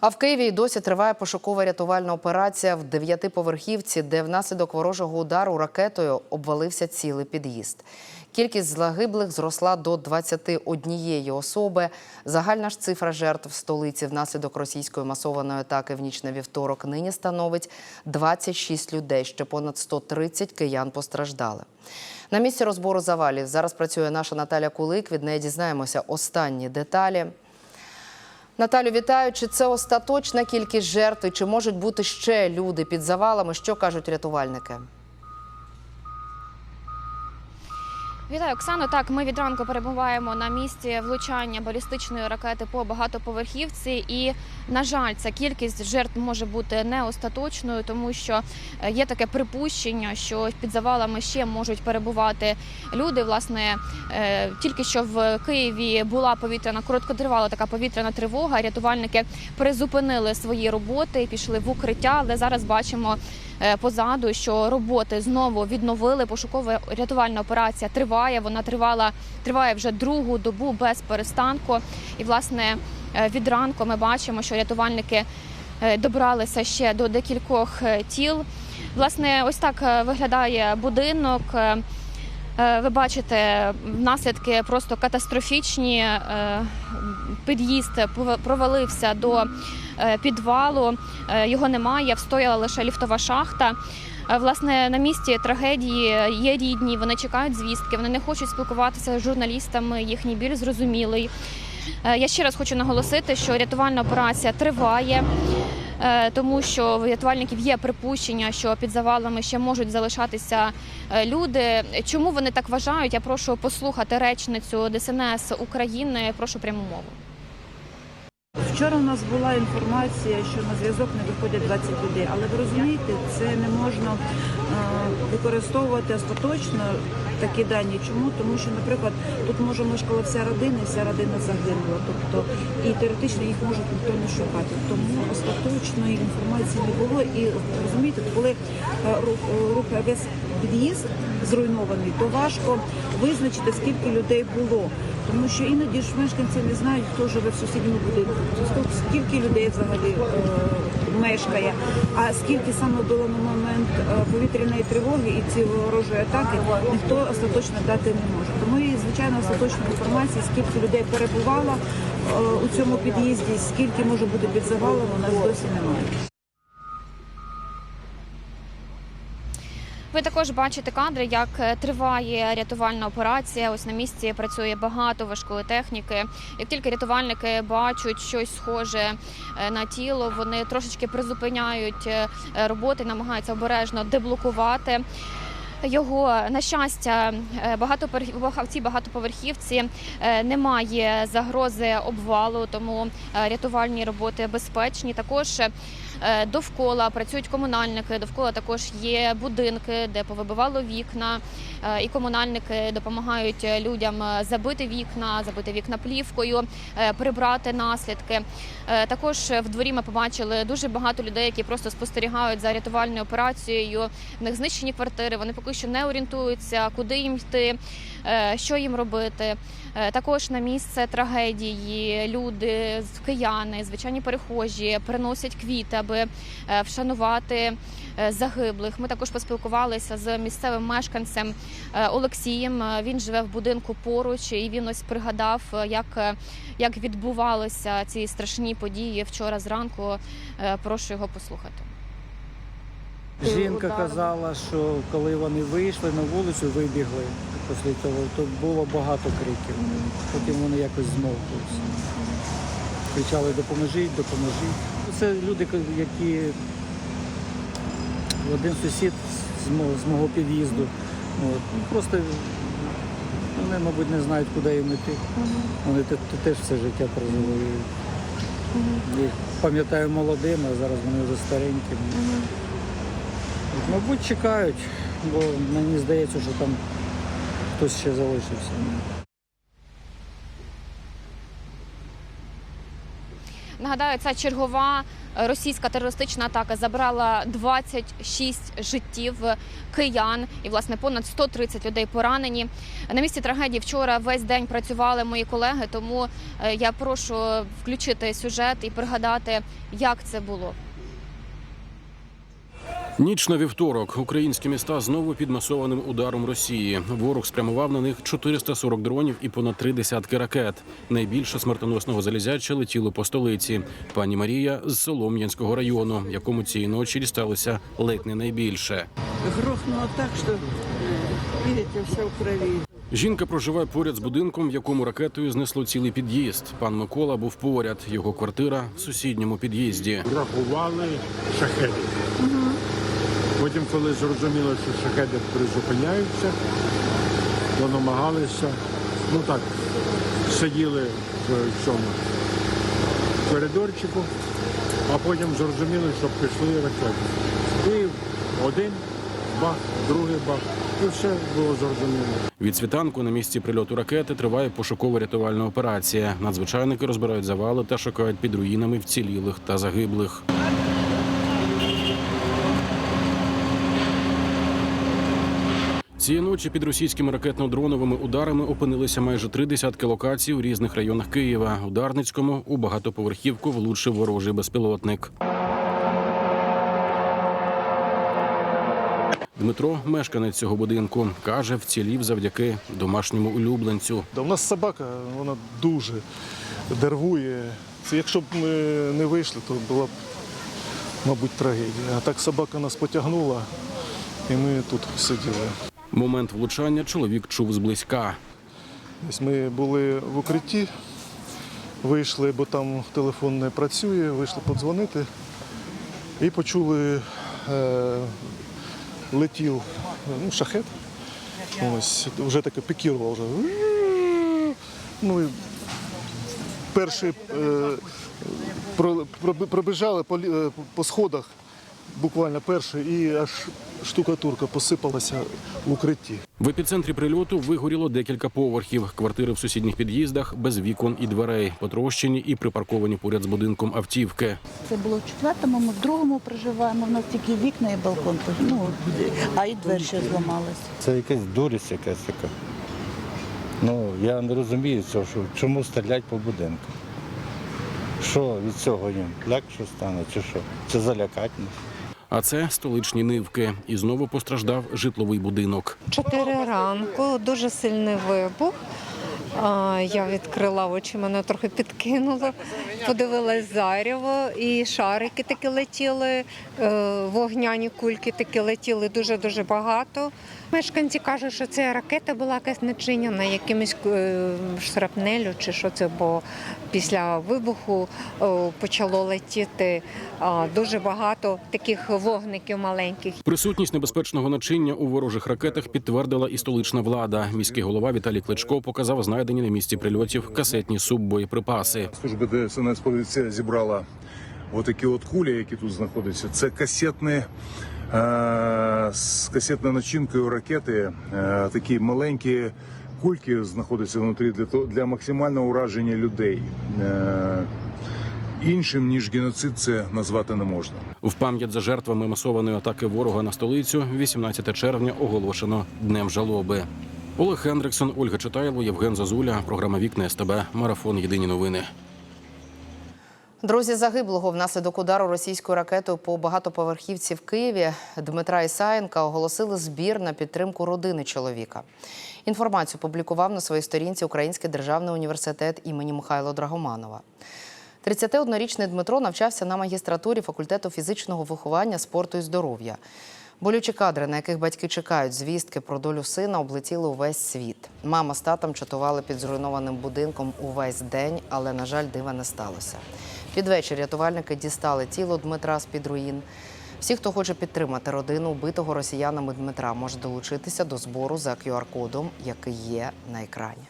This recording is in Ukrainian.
А в Києві й досі триває пошукова рятувальна операція в дев'ятиповерхівці, де внаслідок ворожого удару ракетою обвалився цілий під'їзд. Кількість загиблих зросла до 21 особи. Загальна ж цифра жертв столиці внаслідок російської масованої атаки в ніч на вівторок нині становить 26 людей. Ще понад 130 киян постраждали. На місці розбору завалів зараз працює наша Наталя Кулик. Від неї дізнаємося останні деталі. Наталю, вітаю. Чи це остаточна кількість жертв? Чи можуть бути ще люди під завалами? Що кажуть рятувальники? Вітаю, Оксано. Так, ми від ранку перебуваємо на місці влучання балістичної ракети по багатоповерхівці. І, на жаль, ця кількість жертв може бути не остаточною, тому що е, є таке припущення, що під завалами ще можуть перебувати люди. Власне, е, тільки що в Києві була повітряна короткотривала така повітряна тривога. Рятувальники призупинили свої роботи, пішли в укриття, але зараз бачимо. Е, Позаду, що роботи знову відновили. Пошукова рятувальна операція триває. Вона тривала триває вже другу добу без перестанку. І власне е, від ранку ми бачимо, що рятувальники е, добралися ще до декількох тіл. Власне, ось так виглядає будинок. Е, Ви бачите наслідки просто катастрофічні. Е, Під'їзд провалився до е, підвалу. Його немає, встояла лише ліфтова шахта. Власне, на місці трагедії є рідні, вони чекають звістки, вони не хочуть спілкуватися з журналістами. Їхній біль зрозумілий. Я ще раз хочу наголосити, що рятувальна операція триває. Е, Тому що в рятувальників є припущення, що під завалами ще можуть залишатися е, люди. Чому вони так вважають? Я прошу послухати речницю ДСНС України. Прошу пряму мову. Вчора у нас була інформація, що на зв'язок не виходять 20 людей, але ви розумієте, це не можна е, використовувати остаточно такі дані. Чому? Тому що, наприклад, тут може мешкала вся родина, і вся родина загинула. Тобто і теоретично їх може ніхто не шукати. Тому остаточної інформації не було. І розумієте, коли е, ру- весь під'їзд зруйнований, то важко визначити, скільки людей було. Тому що іноді ж мешканці не знають, хто живе в сусідньому будинку, тобто скільки людей взагалі е, мешкає, а скільки саме було на момент е, повітряної тривоги і цієї ворожої атаки, ніхто остаточно дати не може. Тому і звичайно остаточної інформації, скільки людей перебувало е, у цьому під'їзді, скільки може бути під завалом, у нас досі немає. Ви також бачите кадри, як е, триває рятувальна операція. Ось на місці працює багато важкої техніки. Як тільки рятувальники бачать щось схоже е, на тіло, вони трошечки призупиняють е, роботи, намагаються обережно деблокувати. Його на щастя, е, багатоповерх- цій багатоповерхівці е, немає загрози обвалу, тому е, рятувальні роботи безпечні. Також довкола працюють комунальники. Довкола також є будинки, де повибивало вікна, і комунальники допомагають людям забити вікна, забити вікна плівкою, прибрати наслідки. Також в дворі ми побачили дуже багато людей, які просто спостерігають за рятувальною операцією. В них знищені квартири. Вони поки що не орієнтуються, куди їм йти, е, що їм робити. Е, Також на місце трагедії люди, з- кияни, звичайні перехожі приносять квіти, аби е, вшанувати загиблих. Ми також поспілкувалися з місцевим мешканцем Олексієм. Він живе в будинку поруч, і він ось пригадав, як, як відбувалися ці страшні події вчора зранку. Прошу його послухати. Жінка казала, що коли вони вийшли на вулицю, вибігли після того, то було багато криків. Потім вони якось змовкли. Кричали допоможіть, допоможіть. Це люди, які один сусід з мого, з мого під'їзду. Ну, Просто вони, мабуть, не знають, куди їм йти. Вони те- те- теж все життя прожили. Пам'ятаю молодими, а зараз вони вже старенькі. Мабуть, чекають, бо мені здається, що там хтось ще залишився. Нагадаю, це чергова російська терористична атака забрала 26 життів киян і власне понад 130 людей поранені. На місці трагедії вчора весь день працювали мої колеги, тому е, я прошу включити сюжет і пригадати, як це було. Ніч на вівторок українські міста знову під масованим ударом Росії. Ворог спрямував на них 440 дронів і понад три десятки ракет. Найбільше смертоносного залізяча летіло по столиці. Пані Марія з Солом'янського району, якому цієї ночі дісталося ледь не найбільше. Грохнуло так, что, видите, все в крови. Жінка проживає поряд з будинком, в якому ракетою знесло цілий під'їзд. Пан Микола був поряд. Його квартира в сусідньому під'їзді. рахували шахеди. Потім, коли зрозуміло, що шахеди призупиняються, то намагалися, ну так, сиділи в цьому коридорчику, а потім зрозуміли, що пішли ракети. І один бах, другий бах. І все було зрозуміло. Від світанку на місці прильоту ракети триває пошуково-рятувальна операція. Надзвичайники розбирають завали та шукають під руїнами вцілілих та загиблих. Цієї ночі під російськими ракетно-дроновими ударами опинилися майже три десятки локацій у різних районах Києва. У Дарницькому у багатоповерхівку влучив ворожий безпілотник. Дмитро, мешканець цього будинку, каже, вцілів завдяки домашньому улюбленцю. У нас собака, вона дуже нервує. Це якщо б ми не вийшли, то була б, мабуть, трагедія. А так собака нас потягнула, і ми тут сиділи. Момент влучання чоловік чув зблизька. Ось ми були в укритті, вийшли, бо там телефон не працює, вийшли подзвонити і почули, е, летів ну, шахет. Ось, вже таке пікірував вже. Ну, і перші е, пробіжали по, е, по сходах, буквально перший, і аж штукатурка посипалася в укритті. В епіцентрі прильоту вигоріло декілька поверхів. Квартири в сусідніх під'їздах без вікон і дверей, потрощені і припарковані поряд з будинком автівки. Це було в четвертому, ми в другому проживаємо. У нас тільки вікна і балкон, ну, а і двері ще зламалися. Це якась дурість якась така. Ну, я не розумію цього, що чому стрілять по будинку. Що від цього їм легше стане, чи що? Це залякать нас. А це столичні нивки. І знову постраждав житловий будинок. Чотири ранку, дуже сильний вибух. Я відкрила очі, мене трохи підкинуло. Подивилась заряво, і шарики такі летіли, е, вогняні кульки такі летіли дуже-дуже багато. Мешканці кажуть, що це ракета була якась начиняна якимось е, шрапнелю чи що це, бо після вибуху е, почало летіти дуже багато таких вогників маленьких. Присутність небезпечного начиння у ворожих ракетах підтвердила і столична влада. Міський голова Віталій Кличко показав знайдені на місці прильотів касетні суббоєприпаси. Служба ДСНС поліція зібрала отакі от кулі, які тут знаходяться. Це касетні, е, з касетною начинкою ракети. Е, такі маленькі кульки знаходяться внутрі для, того- для максимального ураження людей. Е, іншим ніж геноцид це назвати не можна. В пам'ять за жертвами масованої атаки ворога на столицю 18 червня оголошено днем жалоби. Олег Хендриксон, Ольга Читайло, Євген Зазуля. Програма Вікна СТБ. Марафон. Єдині новини. Друзі загиблого внаслідок удару російською ракетою по багатоповерхівці в Києві Дмитра Ісаєнка оголосили збір на підтримку родини чоловіка. Інформацію публікував на своїй сторінці Український державний університет імені Михайла Драгоманова. 31-річний Дмитро навчався на магістратурі факультету фізичного виховання, спорту і здоров'я. Болючі кадри, на яких батьки чекають звістки про долю сина, облетіли увесь світ. Мама з татом чатували під зруйнованим будинком увесь день, але, на жаль, дива не сталося. Під вечір рятувальники дістали тіло Дмитра з-під руїн. Всі, хто хоче підтримати родину вбитого росіянами Дмитра, може долучитися до збору за QR-кодом, який є на екрані.